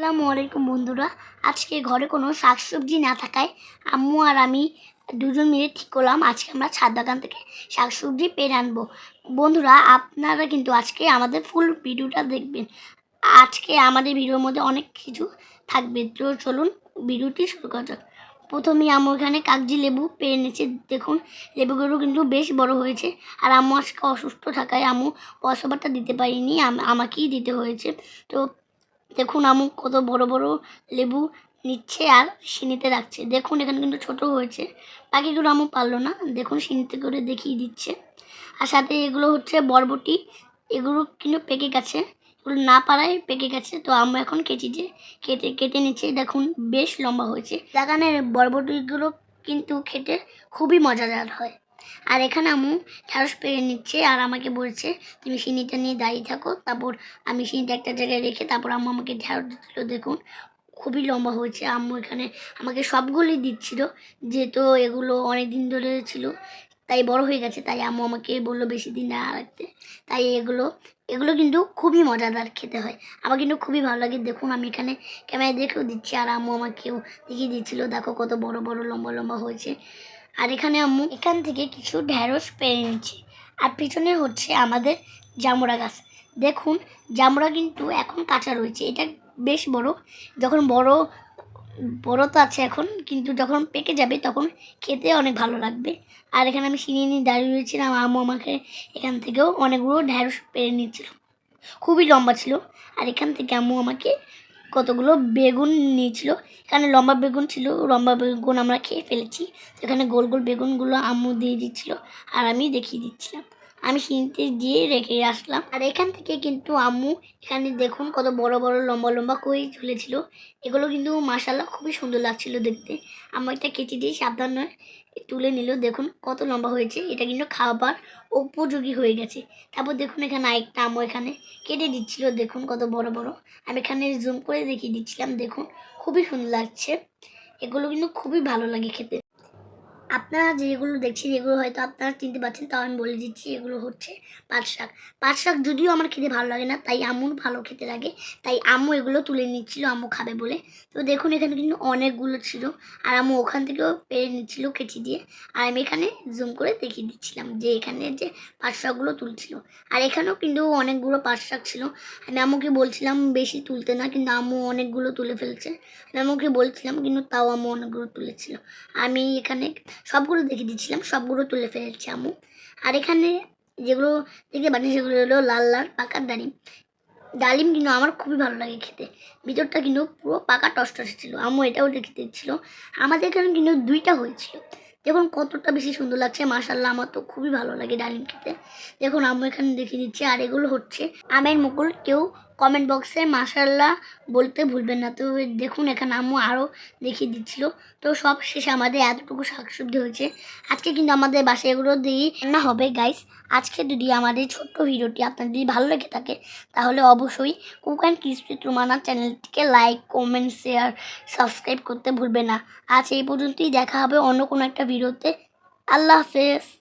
আসসালামু আলাইকুম বন্ধুরা। আজকে ঘরে কোনো শাকসবজি না থাকায় আম্মু আর আমি দুজন মিলে ঠিক করলাম। আজকে আমরা ছাদ বাগান থেকে শাকসবজি পেরে আনব। বন্ধুরা, আপনারা কিন্তু আজকে আমাদের ফুল ভিডিওটা দেখবেন। আজকে আমাদের ভিডিওর মধ্যে অনেক কিছু থাকবে। তো চলুন ভিডিওটি শুরু করা যাক। প্রথমেই আম্মু এখানে কাগজি লেবু পেরে নিচ্ছে দেখুন, লেবুগুলো কিন্তু বেশ বড় হয়েছে। আর আম্মু আজকে অসুস্থ থাকায় আম্মু পয়সাটা দিতে পারিনি, আম- আমাকেই দিতে হয়েছে। তো দেখুন আমু কত বড় বড় লেবু নিচ্ছে আর সিনিতে রাখছে। দেখুন, এখানে কিন্তু ছোট হয়েছে। বাকিগুলো আমু পারল না। দেখুন, সিনিতে করে দেখিয়ে দিচ্ছে। আর সাথে এগুলো হচ্ছে বরবটি। এগুলো কিন্তু পেকে গেছে। এগুলো না পারায় পেকে গেছে। তো আমরা এখন কেচিতে কেটে কেটে নিচ্ছে। দেখুন, বেশ লম্বা হয়েছে। বাগানের বরবটিগুলো কিন্তু খেতে খুবই মজাদার হয়। আর এখানে আমু ঢ্যাঁড়স পেরে নিচ্ছে আর আমাকে বলছে, তুমি সিনিটা নিয়ে দাঁড়িয়ে থাকো। তারপর আমি সিনিটা একটা জায়গায় রেখে তারপর আম্মু আমাকে ঢ্যাঁড়স দিচ্ছিল। দেখুন, খুবই লম্বা হয়েছে। আম্মু এখানে আমাকে সবগুলোই দিচ্ছিল, যেহেতু এগুলো অনেক দিন ধরে ছিল, তাই বড় হয়ে গেছে। তাই আম্মু আমাকে বলল বেশি দিন না রাখতে। তাই এগুলো এগুলো কিন্তু খুবই মজাদার খেতে হয়। আমার কিন্তু খুবই ভালো লাগে। দেখুন, আমি এখানে ক্যামেরায় দেখেও দিচ্ছি আর আম্মু আমাকেও দেখিয়ে দিচ্ছিল। দেখো কত বড় বড়, লম্বা লম্বা হয়েছে। আর এখানে আম্মু এখান থেকে কিছু ঢ্যাঁড়স পেরে নিচ্ছে। আর পিছনে হচ্ছে আমাদের জামরা গাছ। দেখুন, জামরা কিন্তু এখন কাঁচা রয়েছে। এটা বেশ বড়। যখন বড় বড় তো আছে এখন, কিন্তু যখন পেকে যাবে তখন খেতে অনেক ভালো লাগবে। আর এখানে আমি সিনিয়ে নিয়ে দাঁড়িয়ে রয়েছিলাম। আম্মু আমাকে এখান থেকেও অনেকগুলো ঢ্যাঁড়স পেরে নিচ্ছিল খুবই লম্বা ছিল। আর এখান থেকে আম্মু আমাকে কতগুলো বেগুন নিয়েছিল। এখানে লম্বা বেগুন ছিল, লম্বা বেগুন আমরা খেয়ে ফেলেছি। এখানে গোল গোল বেগুনগুলো আম্মু দিয়ে দিচ্ছিল আর আমি দেখিয়ে দিচ্ছিলাম। আমি সিনতে দিয়ে রেখে আসলাম। আর এখান থেকে কিন্তু আম্মু এখানে দেখুন কত বড় বড়, লম্বা লম্বা কই ঝুলেছিল এগুলো কিন্তু মাসাল্লাহ খুবই সুন্দর লাগছিল দেখতে। আম্মু একটা কেচি দিয়ে সাবধানে তুলে নিল। দেখুন কত লম্বা হয়েছে। এটা কিন্তু খাবার উপযোগী হয়ে গেছে। তারপর দেখুন এখানে আরেকটা আম্মু এখানে কেটে দিচ্ছিল। দেখুন কত বড় বড়। আমি এখানে জুম করে দেখিয়ে দিচ্ছিলাম। দেখুন খুবই সুন্দর লাগছে। এগুলো কিন্তু খুবই ভালো লাগে খেতে। আপনারা যেগুলো দেখছেন এগুলো হয়তো আপনারা চিনতে পারছেন, তাও আমি বলে দিচ্ছি, এগুলো হচ্ছে পাট শাক। পাট শাক যদিও আমার খেতে ভালো লাগে না, তাই আম্মুর ভালো খেতে লাগে। তাই আম্মু এগুলো তুলে নিচ্ছিল আম্মু খাবে বলে। তো দেখুন, এখানে কিন্তু অনেকগুলো ছিল। আর আম্মু ওখান থেকেও পেরে নিচ্ছিল কেচি দিয়ে। আর আমি এখানে জুম করে দেখিয়ে দিচ্ছিলাম যে এখানে যে পাট শাকগুলো তুলছিল। আর এখানেও কিন্তু অনেকগুলো পাট শাক ছিল। আমি আম্মুকে বলছিলাম, বেশি তুলতে না। কিন্তু আম্মু অনেকগুলো তুলে ফেলছে। আমি আম্মুকে বলছিলাম, কিন্তু তাও আম্মু অনেকগুলো তুলেছিল। আমি এখানে সবগুলো দেখে দিচ্ছিলাম সবগুলো তুলে ফেলেছি আম্মু। আর এখানে যেগুলো দেখতে পাচ্ছেন সেগুলো হলো লাল লাল পাকার ডালিম। ডালিম কিন্তু আমার খুবই ভালো লাগে খেতে। ভিতরটা কিন্তু পুরো পাকা টসটসে ছিল আম্মু এটাও দেখে দিচ্ছিল আমাদের এখানে কিন্তু দুইটা হয়েছিল। দেখুন কতটা বেশি সুন্দর লাগছে মাশাল্লাহ আমার তো খুবই ভালো লাগে ডালিম খেতে। দেখুন আম্মু এখানে দেখিয়ে দিচ্ছে, আর এগুলো হচ্ছে আমের মুকুল। কেউ কমেন্ট বক্সে মাশাল্লাহ বলতে ভুলবেন না। তো দেখুন এখানে আম্মু আরও দেখিয়ে দিচ্ছিল। তো সব শেষে আমাদের এতটুকু শাকসবজি হয়েছে। আজকে কিন্তু আমাদের বাসায় এগুলো দিয়ে রান্না হবে গাইস আজকে যদি আমাদের ছোট্ট ভিডিওটি আপনার যদি ভালো লেগে থাকে, তাহলে অবশ্যই কুক অ্যান্ড ক্রিস্পি তুমানার চ্যানেলটিকে লাইক কমেন্ট শেয়ার সাবস্ক্রাইব করতে ভুলবে না। আজ এই পর্যন্তই দেখা হবে অন্য কোনো একটা ভিডিওতে। আল্লাহ হাফেজ।